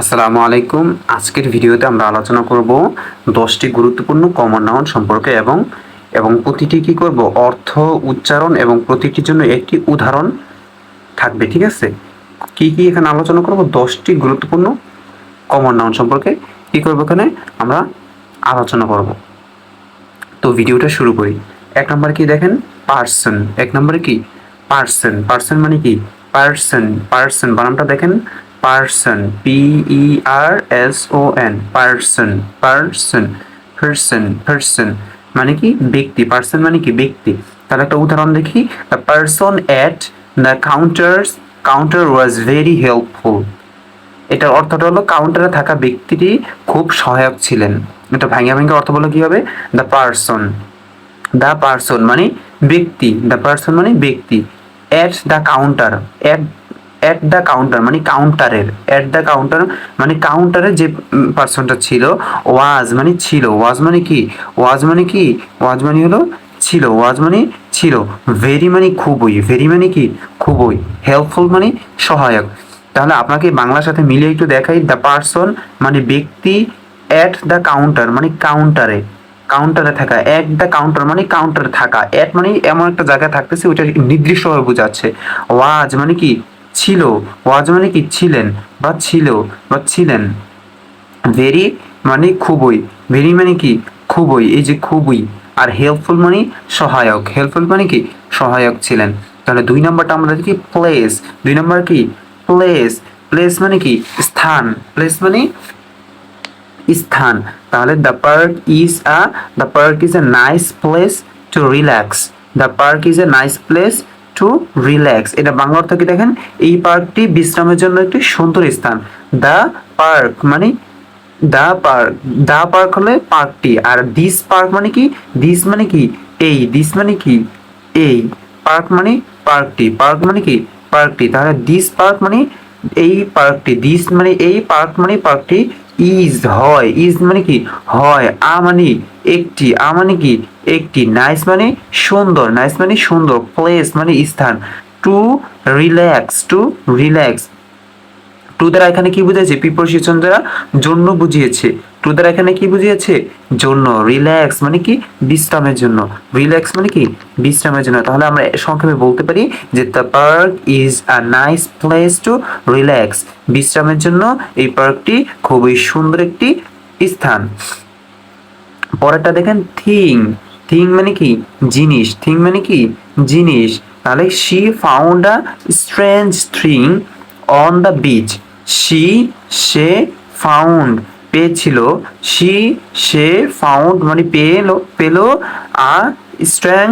আসসালামু আলাইকুম। আজকের ভিডিওতে আমরা আলোচনা করব দশটি গুরুত্বপূর্ণ কমন নাউন সম্পর্কে এবং এবং প্রতিটি কি করব? অর্থ, উচ্চারণ এবং প্রতিটির জন্য একটি উদাহরণ থাকবে, ঠিক আছে? কি কি এখানে আলোচনা করব? দশটি গুরুত্বপূর্ণ কমন নাউন সম্পর্কে কি করব এখানে? আমরা আলোচনা করব। তো ভিডিওটা শুরু করি। এক নম্বর কি দেখেন? পার্সন এক নম্বরে কি? পার্সন পার্সন মানে কি? পার্সন পার্সন বানানটা দেখেন। Person P E R S O N person person person person মানে কি? ব্যক্তি পার্সন মানে কি? ব্যক্তি। তাহলে একটা উদাহরণ দেখি। The person at the counters counter was very helpful এটার অর্থটা হলো কাউন্টারে থাকা ব্যক্তিটি খুব সহায়ক ছিলেন। এটা ভাঙিয়া ভাঙিয়া অর্থ বলে কি হবে? দ্য পার্সন দ্য পার্সন মানে ব্যক্তি দ্য পার্সন মানে ব্যক্তি। At the counter at at the counter মানে কাউন্টারের অ্যাট দ্য কাউন্টার মানে কাউন্টারে যে পার্সনটা ছিল ওয়াজ মানে ছিল ওয়াজ মানে কি? ওয়াজ মানে কি? ওয়াজ মানে হলো ছিল ওয়াজ মানে ছিল ভেরি মানে খুবই ভেরি মানে কি? খুবই হেল্পফুল মানে সহায়ক। তাহলে আপনাকে বাংলার সাথে মিলিয়ে একটু দেখাই দ্য পার্সন মানে ব্যক্তি অ্যাট দ্য কাউন্টার মানে কাউন্টারে কাউন্টারে থাকা এক দ্য কাউন্টার মানে কাউন্টারে থাকা অ্যাট মানে এমন একটা জায়গায় থাকতেছে, ওইটা নির্দিষ্টভাবে বোঝাচ্ছে। ওয়াজ মানে কি? ছিল ওয়াজ মানে কি ছিলেন, বা ছিল, বা ছিলেন। ভেরি মানে খুবই ভেরি মানে কি, খুবই, এই যে খুবই, আর হেল্পফুল মানে সহায়ক হেল্পফুল মানে কি, সহায়ক ছিলেন। তাহলে দুই নম্বরটা আমরা দেখি প্লেস দুই নম্বর কি প্লেস প্লেস মানে কি, স্থান প্লেস মানে স্থান। তাহলে the park is a the park is a nice place to relax the park is a nice place to relax এটা বাংলা অর্থ কি দেখেন? এই পার্কটি বিশ্রামের জন্য একটি সুন্দর স্থান। দ্য পার্ক মানে দ্য পার্ক দ্য পার্ক হলে পার্কটি। আর দিস পার্ক মানে কি? দিস মানে কি? এই। দিস মানে কি? এই। পার্ক মানে পার্কটি। পার্ক মানে কি? পার্কটি। তাহলে দিস পার্ক মানে এই পার্কটি। দিস মানে এই পার্ক মানে পার্কটি। ইজ হয়। ইজ মানে কি? হয়। আ মানে একটি। আ মানে কি? একটি। নাইস মানে সুন্দর। নাইস মানে সুন্দর। প্লেস মানে স্থান। To relax. To relax. To দ্বারা এখানে কি বুঝিয়েছে প্রিপোজিশন দ্বারা জন্য বুঝিয়েছে। টু দ্বারা এখানে কি বুঝিয়েছে? জন্য রিল্যাক্স মানে কি? বিশ্রামের জন্য। রিল্যাক্স মানে কি? বিশ্রামের জন্য। তাহলে আমরা সংক্ষেপে বলতে পারি যে the park is a nice place to relax বিশ্রামের জন্য এই পার্কটি খুবই সুন্দর একটি স্থান। পরেরটা দেখেন থিং থিং মানে কি? জিনিস। থিং মানে কি? জিনিস। তাহলে she found a strange thing on the beach she say found পেয়েছিল। শি সে ফাউন্ড মানে পেল পেল a strange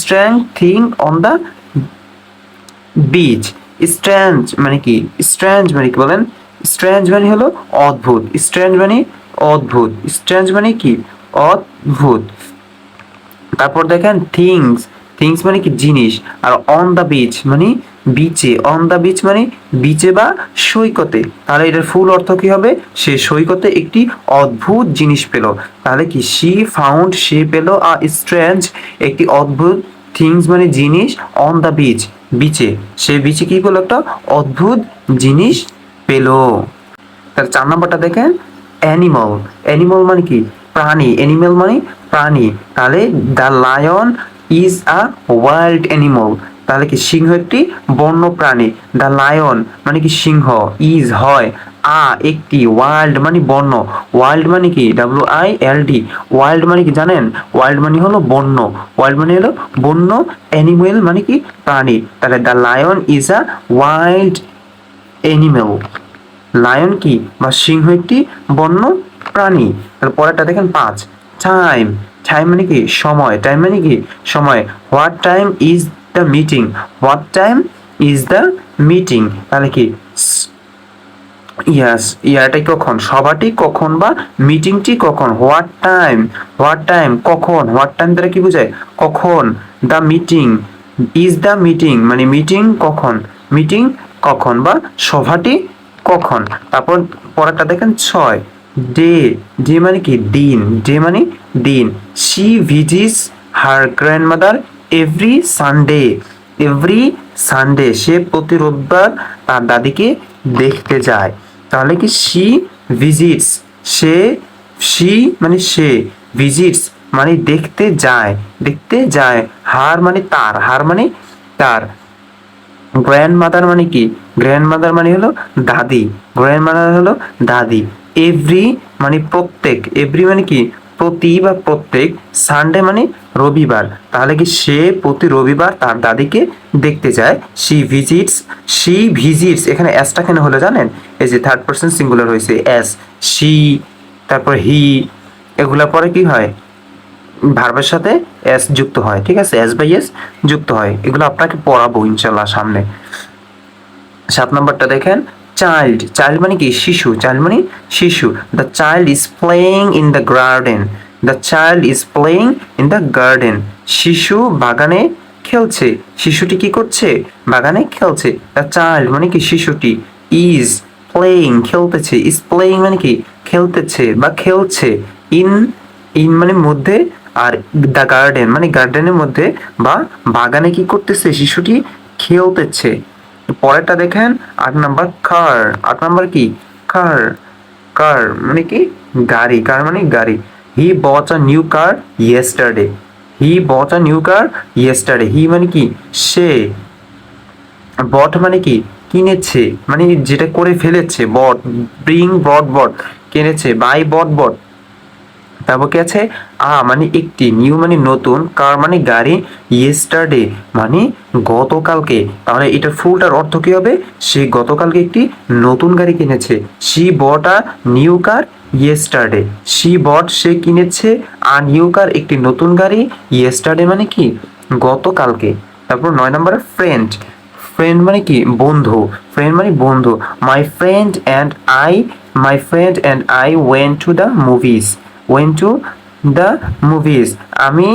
strange thing on the beach strange মানে কি? স্ট্র্যাঞ্জ মানে কি বলেন? স্ট্র্যাঞ্জ মানে হলো অদ্ভুত। স্ট্র্যাঞ্জ মানে অদ্ভুত। স্ট্র্যাঞ্জ মানে কি? অদ্ভুত। তারপর দেখেন থিংস থিংস মানে কি? জিনিস। আর অন দ্য বিচ মানে বিচে অন দ্য বিচ মানে বিচে বা সৈকতে। তাহলে এটার ফুল অর্থ কি হবে? সে সৈকতে একটি অদ্ভুত জিনিস পেল। তাহলে কি? শি ফাউন্ড সে পেল আ স্ট্রেঞ্জ একটি অদ্ভুত থিংস মানে জিনিস অন দ্য বিচ বিচে সে বিচে কি পেল? একটা অদ্ভুত জিনিস পেল। তার চার নম্বরটা দেখেন। অ্যানিমাল অ্যানিমাল মানে কি? প্রাণী। অ্যানিমাল মানে প্রাণী। তাহলে the lion is a wild animal তাহলে কি সিংহ একটি বন্য প্রাণী দ্য লায়ন মানে কি সিংহ ইজ হয়। আ একটি ওয়াইল্ড মানে বন্য। ওয়াইল্ড মানে কি? W I L D wild মানে কি জানেন? ওয়াইল্ড মানে হলো বন্য। ওয়াইল্ড মানে হলো বন্য অ্যানিমেল মানে কি প্রাণী। তাহলে the lion is a wild animal lion কি? বা সিংহ একটি বন্য প্রাণী। তার পরেরটা দেখেন পাঁচ। টাইম টাইম মানে কি? সময়। টাইম মানে কি? সময়। What time is the meeting what time is the meeting তাহলে কি? ইয়াস ইয়ারটাই কখন? সভাটি কখন বা মিটিংটি কখন? হোয়াট টাইম হোয়াট টাইম কখন? হোয়াট টাইম দ্বারা কি বোঝায়? কখন? The meeting is the meeting মানে মিটিং কখন? মিটিং কখন বা সভাটি কখন? তারপর পরেরটা দেখেন ছয়। ডে ডে মানে কি? দিন ডে মানে দিন she veggies her grandmother every Sunday every Sunday সে প্রতি রোববার তার দাদিকে দেখতে যায়। তাহলে কি শি ভিজিটস সে শি মানে সে ভিজিটস মানে দেখতে যায়। দেখতে যায়। হার মানে তার। হার মানে তার। গ্র্যান্ড মাদার মানে কি? গ্র্যান্ড মাদার মানে হলো দাদি। গ্র্যান্ড মাদার হলো দাদি। এভরি মানে প্রত্যেক এভরি মানে কি? প্রতি বা প্রত্যেক সানডে মানে রবিবার। তাহলে কি সে প্রতি রবিবার তার দাদিকে দেখতে যায়। সি ভিজিটস শি ভিজিটস এখানে অ্যাসটা কেন হলো জানেন? এই যে থার্ড পার্সন সিঙ্গুলার হয়েছে অ্যাস শি তারপর হি এগুলা পরে কি হয়? ভার্বের সাথে এস যুক্ত হয়, ঠিক আছে? এস বাই এস যুক্ত হয়। এগুলো আপনাকে পড়াবো ইনশাল্লাহ সামনে। সাত নম্বরটা দেখেন। চাইল্ড চাইল্ড মানে কি? শিশু চাইল্ড মানে শিশু। The child is playing in the garden the child is playing in the garden শিশু বাগানে খেলছে। শিশুটি কি করছে? বাগানে খেলছে। দ্য চাইল্ড মানে কি? শিশুটি ইজ প্লেয়িং খেলতেছে। ইজ প্লেয়িং মানে কি? খেলতেছে বা খেলছে। ইন ইন মানে মধ্যে আর দ্য গার্ডেন মানে গার্ডেনের মধ্যে বা বাগানে কি করতেছে? শিশুটি খেলতেছে। পরেরটা দেখেন, আট নাম্বার কার, আট নাম্বার কি? কার কার মানে কি? গাড়ি, কার মানে গাড়ি। He bought a new car yesterday. He bought a new car yesterday. He মানে কি? সে। বট মানে কি? কিনেছে। মানে যেটা করে ফেলেছে, বট, ব্রিং বট বট, কিনেছে, বাই বট বট। তারপর কি আছে? আ মানে একটি, নিউ মানে নতুন, কার মানে গাড়ি? ইয়েস্টারডে মানে গতকালকে। তাহলে এটার ফুলটার অর্থ কি হবে? সে গতকালকে একটি নতুন গাড়ি কিনেছে। She bought a new car yesterday she bought সে কিনেছে আ নিউ কার একটি নতুন গাড়ি ইয়েস্টারডে মানে কি? গতকালকে। তারপর নয় নম্বরে ফ্রেন্ড ফ্রেন্ড মানে কি? বন্ধু। ফ্রেন্ড মানে বন্ধু। My friend and I my friend and I went to the movies went to the movies আমি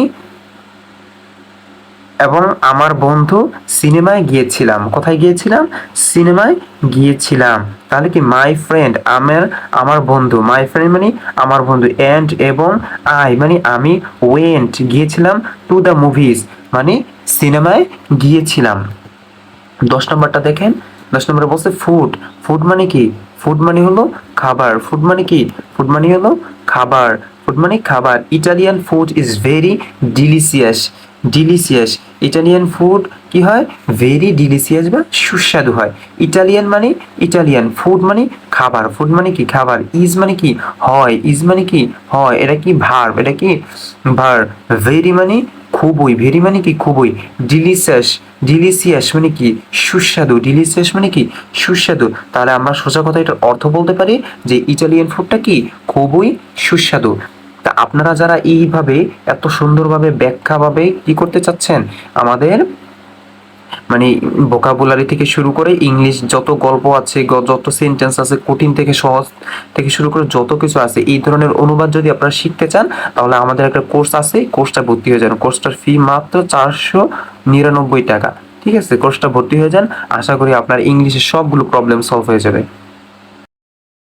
এবং আমার বন্ধু সিনেমায় গিয়েছিলাম। কোথায় গিয়েছিলাম? সিনেমায় গিয়েছিলাম। তাহলে কি মাই ফ্রেন্ড আমার আমার বন্ধু। মাই ফ্রেন্ড মানে আমার বন্ধু। অ্যান্ড এবং আই মানে আমি ওয়েন্ট গিয়েছিলাম টু দ্য মুভিজ মানে সিনেমায় গিয়েছিলাম। দশ নম্বরটা দেখেন। দশ নম্বরে বলছে ফুড ফুড মানে কি? ফুড মানি হলো খাবার। ফুড মানে কি? ফুড মানি হলো খাবার। ফুড মানে খাবার। Italian food is very delicious delicious Italian food কি হয়? ভেরি ডিলিশিয়াস বা সুস্বাদু হয়। ইটালিয়ান মানে ইটালিয়ান ফুড মানে খাবার। ফুড মানে কি? খাবার। ইজ মানে কি? হয়। ইজ মানে কি? হয়। এটা কি? ভার। এটা কি? ভার। ভেরি মানে খুবই ভেরি মানে কি খুবই? ডিলিশিয়াস ডিলিশিয়াস মানে কি? সুস্বাদু ডিলিশিয়াস মানে কি? সুস্বাদু। তাহলে আমরা সোজা কথা এটার অর্থ বলতে পারি যে ইটালিয়ান ফুডটা কি? খুবই সুস্বাদু। তা আপনারা যারা এইভাবে এত সুন্দরভাবে ব্যাখ্যাভাবে কি করতে চাচ্ছেন? আমাদের মানে ভোকাবুলারি থেকে শুরু করে ইংলিশ যত গল্প আছে যত সেন্টেন্স আছে, কঠিন থেকে সহজ থেকে শুরু করে যত কিছু আছে, এই ধরনের অনুবাদ যদি আপনারা শিখতে চান, তাহলে আমাদের একটা কোর্স আছে কোর্সটা ভর্তি হয়ে যান। কোর্সটার ফি মাত্র চারশো নিরানব্বই টাকা। ঠিক আছে? কোর্সটা ভর্তি হয়ে যান। আশা করি আপনার ইংলিশের সবগুলো প্রবলেম সলভ হয়ে যাবে।